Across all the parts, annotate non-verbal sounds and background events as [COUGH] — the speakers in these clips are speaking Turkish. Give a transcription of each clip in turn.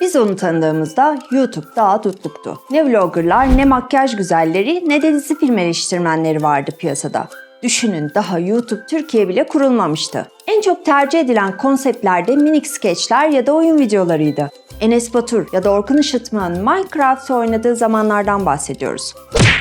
Biz onu tanıdığımızda YouTube daha tutluktu. Ne vloggerlar, ne makyaj güzelleri, ne de dizi film eleştirmenleri vardı piyasada. Düşünün daha YouTube Türkiye bile kurulmamıştı. En çok tercih edilen konseptlerde minik skeçler ya da oyun videolarıydı. Enes Batur ya da Orkun Işıtmak'ın Minecraft oynadığı zamanlardan bahsediyoruz.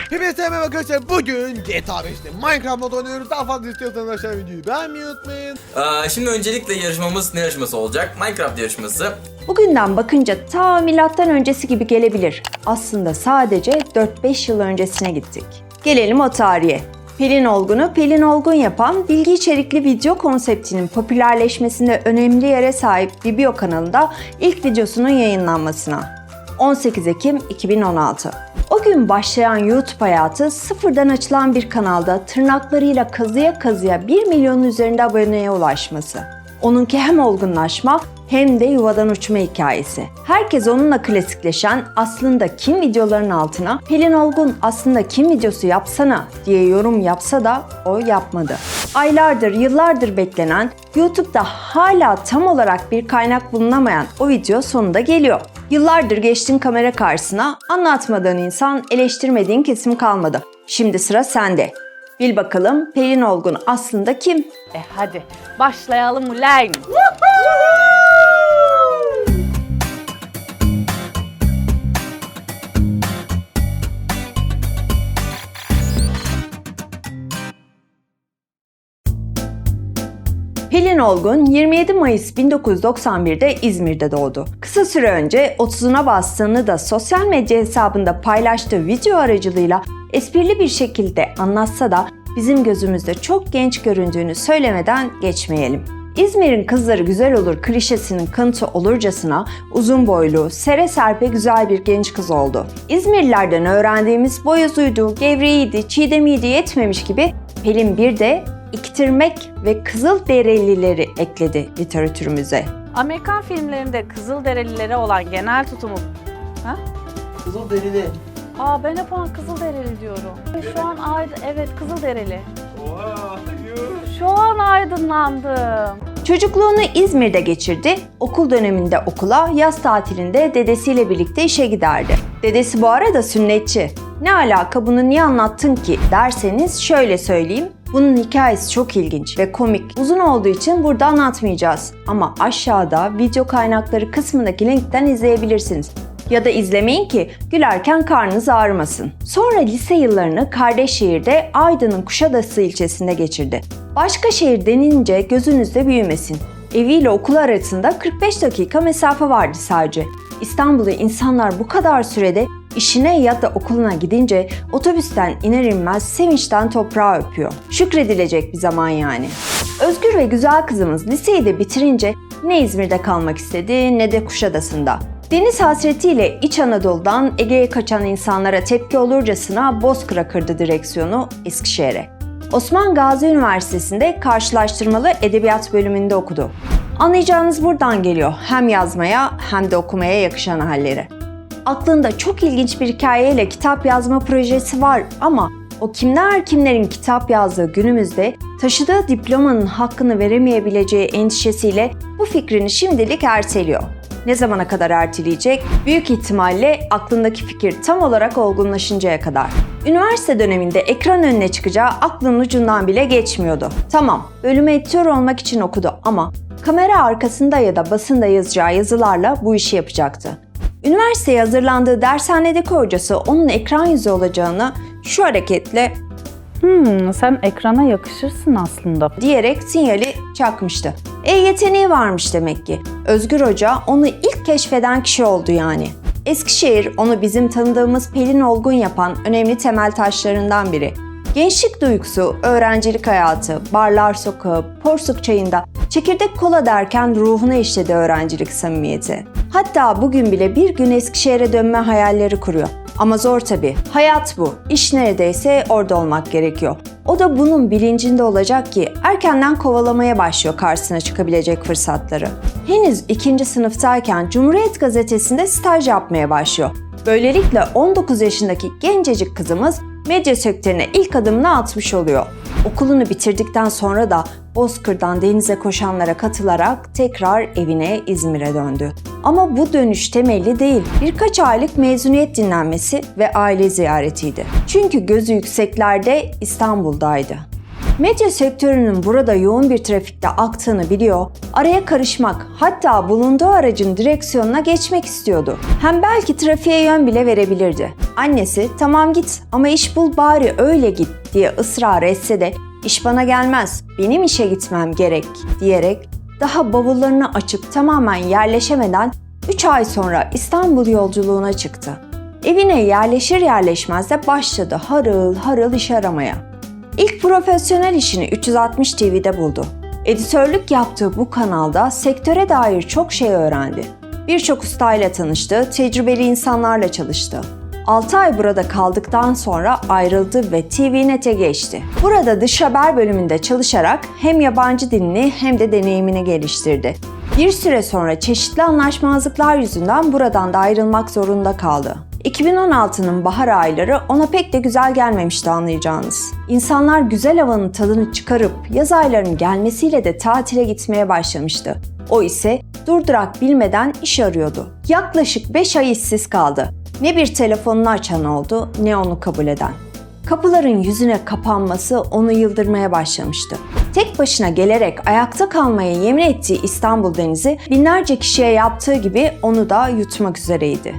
Hepinize merhaba arkadaşlar. Bugün GTA 5'te Minecraft mod oynuyoruz. Daha fazla istiyorsanız aşağı videoyu beğenmeyi unutmayın. Aa, şimdi öncelikle yarışmamız ne yarışması olacak? Minecraft yarışması. Bugünden bakınca ta milattan öncesi gibi gelebilir. Aslında sadece 4-5 yıl öncesine gittik. Gelelim o tarihe. Pelin Olgun'u Pelin Olgun yapan bilgi içerikli video konseptinin popülerleşmesinde önemli yere sahip Vibio kanalında ilk videosunun yayınlanmasına. 18 Ekim 2016. O gün başlayan YouTube hayatı sıfırdan açılan bir kanalda tırnaklarıyla kazıya kazıya 1 milyonun üzerinde aboneye ulaşması. Onunki hem olgunlaşma hem de yuvadan uçma hikayesi. Herkes onunla klasikleşen aslında kim videoların altına Pelin Olgun aslında kim videosu yapsana diye yorum yapsa da o yapmadı. Aylardır, yıllardır beklenen YouTube'da hala tam olarak bir kaynak bulunamayan o video sonunda geliyor. Yıllardır geçtin kamera karşısına, anlatmadığın insan, eleştirmediğin kesim kalmadı. Şimdi sıra sende. Bil bakalım Pelin Olgun aslında kim? E hadi başlayalım ulan. Pelin Olgun 27 Mayıs 1991'de İzmir'de doğdu. Kısa süre önce 30'una bastığını da sosyal medya hesabında paylaştığı video aracılığıyla esprili bir şekilde anlatsa da bizim gözümüzde çok genç göründüğünü söylemeden geçmeyelim. İzmir'in kızları güzel olur klişesinin kanıtı olurcasına uzun boylu, sere serpe güzel bir genç kız oldu. İzmirlilerden öğrendiğimiz boyozuydu, gevreğiydi, çiğdemiydi yetmemiş gibi Pelin bir de iktirmek ve Kızılderilileri ekledi literatürümüze. Amerikan filmlerinde Kızılderililere olan genel tutumu... Ha? Kızılderili. Aa ben hep ona Kızılderili diyorum. Şu an aydın... Evet Kızılderili. Şu an aydınlandım. Çocukluğunu İzmir'de geçirdi, okul döneminde okula, yaz tatilinde dedesiyle birlikte işe giderdi. Dedesi bu arada sünnetçi. Ne alaka bunu niye anlattın ki derseniz şöyle söyleyeyim. Bunun hikayesi çok ilginç ve komik. Uzun olduğu için burada anlatmayacağız. Ama aşağıda video kaynakları kısmındaki linkten izleyebilirsiniz. Ya da izlemeyin ki gülerken karnınız ağrımasın. Sonra lise yıllarını Kardeşşehir'de Aydın'ın Kuşadası ilçesinde geçirdi. Başka şehir denince gözünüzde büyümesin. Eviyle okul arasında 45 dakika mesafe vardı sadece. İstanbul'da insanlar bu kadar sürede işine ya da okuluna gidince otobüsten iner inmez sevinçten toprağı öpüyor. Şükredilecek bir zaman yani. Özgür ve güzel kızımız liseyi de bitirince ne İzmir'de kalmak istedi ne de Kuşadası'nda. Deniz hasretiyle İç Anadolu'dan Ege'ye kaçan insanlara tepki olurcasına Bozkır'a kırdı direksiyonu Eskişehir'e. Osman Gazi Üniversitesi'nde karşılaştırmalı edebiyat bölümünde okudu. Anlayacağınız buradan geliyor hem yazmaya hem de okumaya yakışan halleri. Aklında çok ilginç bir hikayeyle kitap yazma projesi var ama o kimler kimlerin kitap yazdığı günümüzde taşıdığı diplomanın hakkını veremeyebileceği endişesiyle bu fikrini şimdilik erteliyor. Ne zamana kadar erteleyecek? Büyük ihtimalle aklındaki fikir tam olarak olgunlaşıncaya kadar. Üniversite döneminde ekran önüne çıkacağı aklının ucundan bile geçmiyordu. Tamam, bölüme editör olmak için okudu ama kamera arkasında ya da basında yazacağı yazılarla bu işi yapacaktı. Üniversiteye hazırlandığı dershanedeki hocası onun ekran yüzü olacağını şu hareketle Hmm, sen ekrana yakışırsın aslında. diyerek sinyali çakmıştı. E yeteneği varmış demek ki. Özgür Hoca onu ilk keşfeden kişi oldu yani. Eskişehir onu bizim tanıdığımız Pelin Olgun yapan önemli temel taşlarından biri. Gençlik duygusu, öğrencilik hayatı, barlar sokağı, porsuk çayında çekirdek kola derken ruhuna işledi öğrencilik samimiyeti. Hatta bugün bile bir gün Eskişehir'e dönme hayalleri kuruyor. Ama zor tabii. Hayat bu. İş neredeyse orada olmak gerekiyor. O da bunun bilincinde olacak ki erkenden kovalamaya başlıyor karşısına çıkabilecek fırsatları. Henüz ikinci sınıftayken Cumhuriyet Gazetesi'nde staj yapmaya başlıyor. Böylelikle 19 yaşındaki gencecik kızımız medya sektörüne ilk adımını atmış oluyor. Okulunu bitirdikten sonra da Bozkır'dan denize koşanlara katılarak tekrar evine İzmir'e döndü. Ama bu dönüş temelli değil. Birkaç aylık mezuniyet dinlenmesi ve aile ziyaretiydi. Çünkü gözü yükseklerde İstanbul'daydı. Medya sektörünün burada yoğun bir trafikte aktığını biliyor, araya karışmak hatta bulunduğu aracın direksiyonuna geçmek istiyordu. Hem belki trafiğe yön bile verebilirdi. Annesi tamam git ama iş bul bari öyle git diye ısrar etse de iş bana gelmez, benim işe gitmem gerek diyerek daha bavullarını açıp tamamen yerleşemeden 3 ay sonra İstanbul yolculuğuna çıktı. Evine yerleşir yerleşmez de başladı harıl harıl iş aramaya. İlk profesyonel işini 360 TV'de buldu. Editörlük yaptığı bu kanalda sektöre dair çok şey öğrendi. Birçok ustayla tanıştı, tecrübeli insanlarla çalıştı. 6 ay burada kaldıktan sonra ayrıldı ve TVNet'e geçti. Burada dış haber bölümünde çalışarak hem yabancı dilini hem de deneyimini geliştirdi. Bir süre sonra çeşitli anlaşmazlıklar yüzünden buradan da ayrılmak zorunda kaldı. 2016'nın bahar ayları ona pek de güzel gelmemişti anlayacağınız. İnsanlar güzel havanın tadını çıkarıp yaz aylarının gelmesiyle de tatile gitmeye başlamıştı. O ise durdurak bilmeden iş arıyordu. Yaklaşık 5 ay işsiz kaldı. Ne bir telefonunu açan oldu ne onu kabul eden. Kapıların yüzüne kapanması onu yıldırmaya başlamıştı. Tek başına gelerek ayakta kalmaya yemin ettiği İstanbul Denizi binlerce kişiye yaptığı gibi onu da yutmak üzereydi.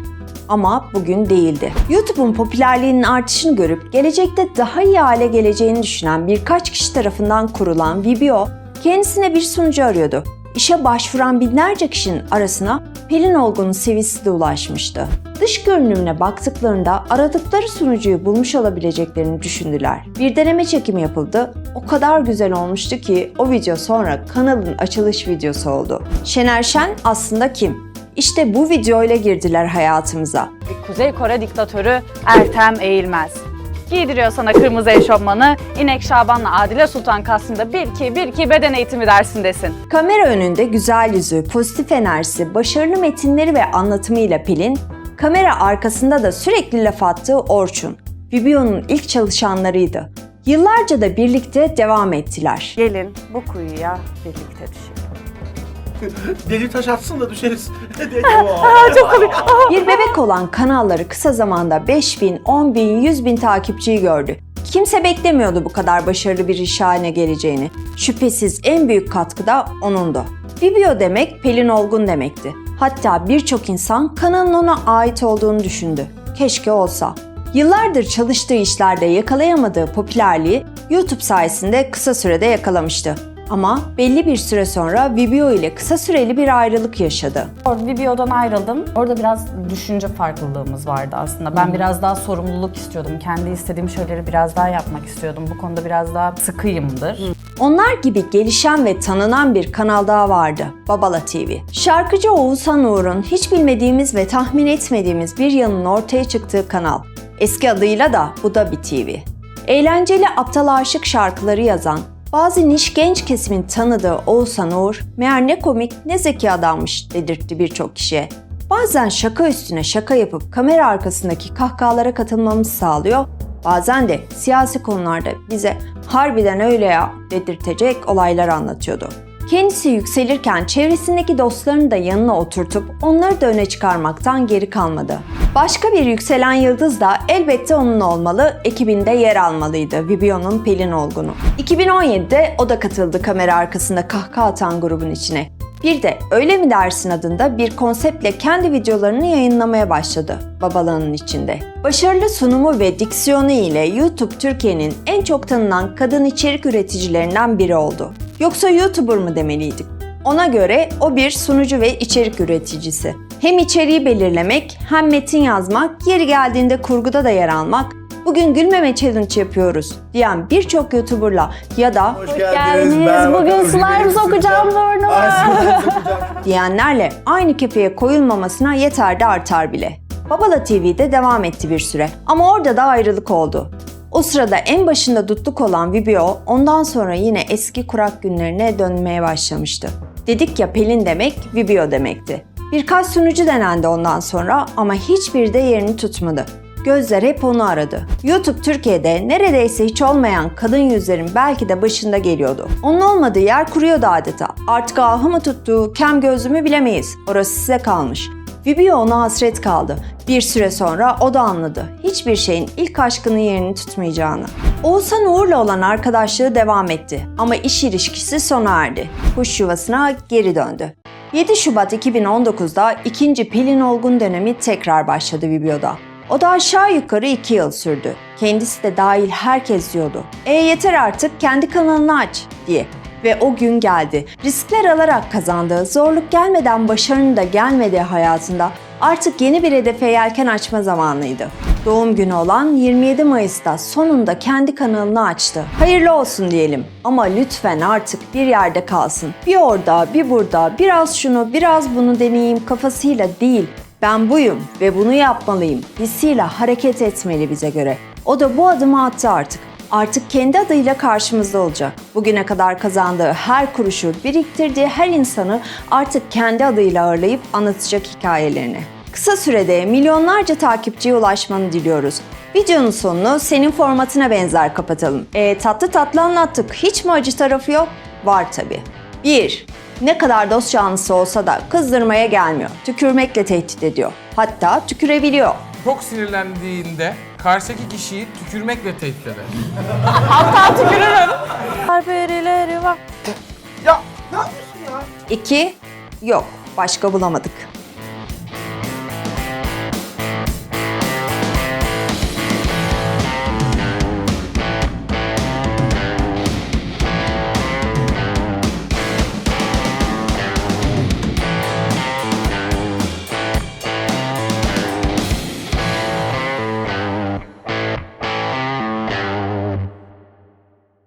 Ama bugün değildi. YouTube'un popülerliğinin artışını görüp gelecekte daha iyi hale geleceğini düşünen birkaç kişi tarafından kurulan Vibio kendisine bir sunucu arıyordu. İşe başvuran binlerce kişinin arasına Pelin Olgun'un seviyesi de ulaşmıştı. Dış görünümüne baktıklarında aradıkları sunucuyu bulmuş olabileceklerini düşündüler. Bir deneme çekimi yapıldı. O kadar güzel olmuştu ki o video sonra kanalın açılış videosu oldu. Şener Şen aslında kim? İşte bu videoyla girdiler hayatımıza. Kuzey Kore diktatörü Ertem Eğilmez. Giydiriyor sana kırmızı eşofmanı, İnek Şaban'la Adile Sultan Kasım'da bir iki bir iki beden eğitimi dersindesin. Kamera önünde güzel yüzü, pozitif enerjisi, başarılı metinleri ve anlatımıyla Pelin, kamera arkasında da sürekli laf attığı Orçun, Vibio'nun ilk çalışanlarıydı. Yıllarca da birlikte devam ettiler. Gelin bu kuyuya birlikte düşelim. [LAUGHS] Deli taş atsın da düşeriz. [LAUGHS] [LAUGHS] Çok komik. Bir bebek olan kanalları kısa zamanda 5000, 10 bin, 100 bin takipçiyi gördü. Kimse beklemiyordu bu kadar başarılı bir iş haline geleceğini. Şüphesiz en büyük katkı da onundu. Vibio demek Pelin Olgun demekti. Hatta birçok insan kanalın ona ait olduğunu düşündü. Keşke olsa. Yıllardır çalıştığı işlerde yakalayamadığı popülerliği YouTube sayesinde kısa sürede yakalamıştı. Ama belli bir süre sonra Vibio ile kısa süreli bir ayrılık yaşadı. Orada Vibio'dan ayrıldım. Orada biraz düşünce farklılığımız vardı aslında. Ben biraz daha sorumluluk istiyordum. Kendi istediğim şeyleri biraz daha yapmak istiyordum. Bu konuda biraz daha sıkıyımdır. Onlar gibi gelişen ve tanınan bir kanal daha vardı. Babala TV. Şarkıcı Oğuzhan Uğur'un hiç bilmediğimiz ve tahmin etmediğimiz bir yanın ortaya çıktığı kanal. Eski adıyla da Bu da bir TV. Eğlenceli aptal aşık şarkıları yazan, bazı niş genç kesimin tanıdığı Oğuzhan Uğur, meğer ne komik ne zeki adammış dedirtti birçok kişiye. Bazen şaka üstüne şaka yapıp kamera arkasındaki kahkahalara katılmamızı sağlıyor, bazen de siyasi konularda bize harbiden öyle ya dedirtecek olaylar anlatıyordu. Kendisi yükselirken çevresindeki dostlarını da yanına oturtup onları da öne çıkarmaktan geri kalmadı. Başka bir yükselen yıldız da elbette onun olmalı, ekibinde yer almalıydı Vibio'nun Pelin Olgun'u. 2017'de o da katıldı kamera arkasında kahkaha atan grubun içine. Bir de Öyle mi dersin adında bir konseptle kendi videolarını yayınlamaya başladı babalığının içinde. Başarılı sunumu ve diksiyonu ile YouTube Türkiye'nin en çok tanınan kadın içerik üreticilerinden biri oldu. Yoksa YouTuber mı demeliydik? Ona göre o bir sunucu ve içerik üreticisi. Hem içeriği belirlemek, hem metin yazmak, yeri geldiğinde kurguda da yer almak, bugün gülmeme challenge yapıyoruz diyen birçok YouTuber'la ya da Hoş geldiniz. Ben Bugün bakalım, slime sokacağım burnuma. Ay, slime sokacağım. diyenlerle aynı kefeye koyulmamasına yeter de artar bile. Babala TV'de devam etti bir süre ama orada da ayrılık oldu. O sırada en başında dutluk olan Vibio ondan sonra yine eski kurak günlerine dönmeye başlamıştı. Dedik ya Pelin demek Vibio demekti. Birkaç sunucu denendi ondan sonra ama hiçbir de yerini tutmadı. Gözler hep onu aradı. YouTube Türkiye'de neredeyse hiç olmayan kadın yüzlerin belki de başında geliyordu. Onun olmadığı yer kuruyordu adeta. Artık ahı mı tuttu, kem gözlü bilemeyiz. Orası size kalmış. Vibio ona hasret kaldı. Bir süre sonra o da anladı. Hiçbir şeyin ilk aşkının yerini tutmayacağını. Oğuzhan Uğur'la olan arkadaşlığı devam etti. Ama iş ilişkisi sona erdi. Kuş yuvasına geri döndü. 7 Şubat 2019'da ikinci Pelin Olgun dönemi tekrar başladı Vibio'da. O da aşağı yukarı 2 yıl sürdü. Kendisi de dahil herkes diyordu. E yeter artık kendi kanalını aç diye. Ve o gün geldi. Riskler alarak kazandığı, zorluk gelmeden başarının da gelmediği hayatında artık yeni bir hedefe yelken açma zamanıydı. Doğum günü olan 27 Mayıs'ta sonunda kendi kanalını açtı. Hayırlı olsun diyelim ama lütfen artık bir yerde kalsın. Bir orada, bir burada, biraz şunu, biraz bunu deneyeyim kafasıyla değil. Ben buyum ve bunu yapmalıyım hissiyle hareket etmeli bize göre. O da bu adımı attı artık. Artık kendi adıyla karşımızda olacak. Bugüne kadar kazandığı her kuruşu, biriktirdiği her insanı artık kendi adıyla ağırlayıp anlatacak hikayelerini. Kısa sürede milyonlarca takipçiye ulaşmanı diliyoruz. Videonun sonunu senin formatına benzer kapatalım. E, tatlı tatlı anlattık. Hiç mi acı tarafı yok? Var tabii. 1. Ne kadar dost canlısı olsa da kızdırmaya gelmiyor. Tükürmekle tehdit ediyor. Hatta tükürebiliyor. Çok sinirlendiğinde karşıdaki kişiyi tükürmekle tehdit eder. [LAUGHS] Birileri var. Ya ne yapıyorsun ya? 2. Yok. Başka bulamadık.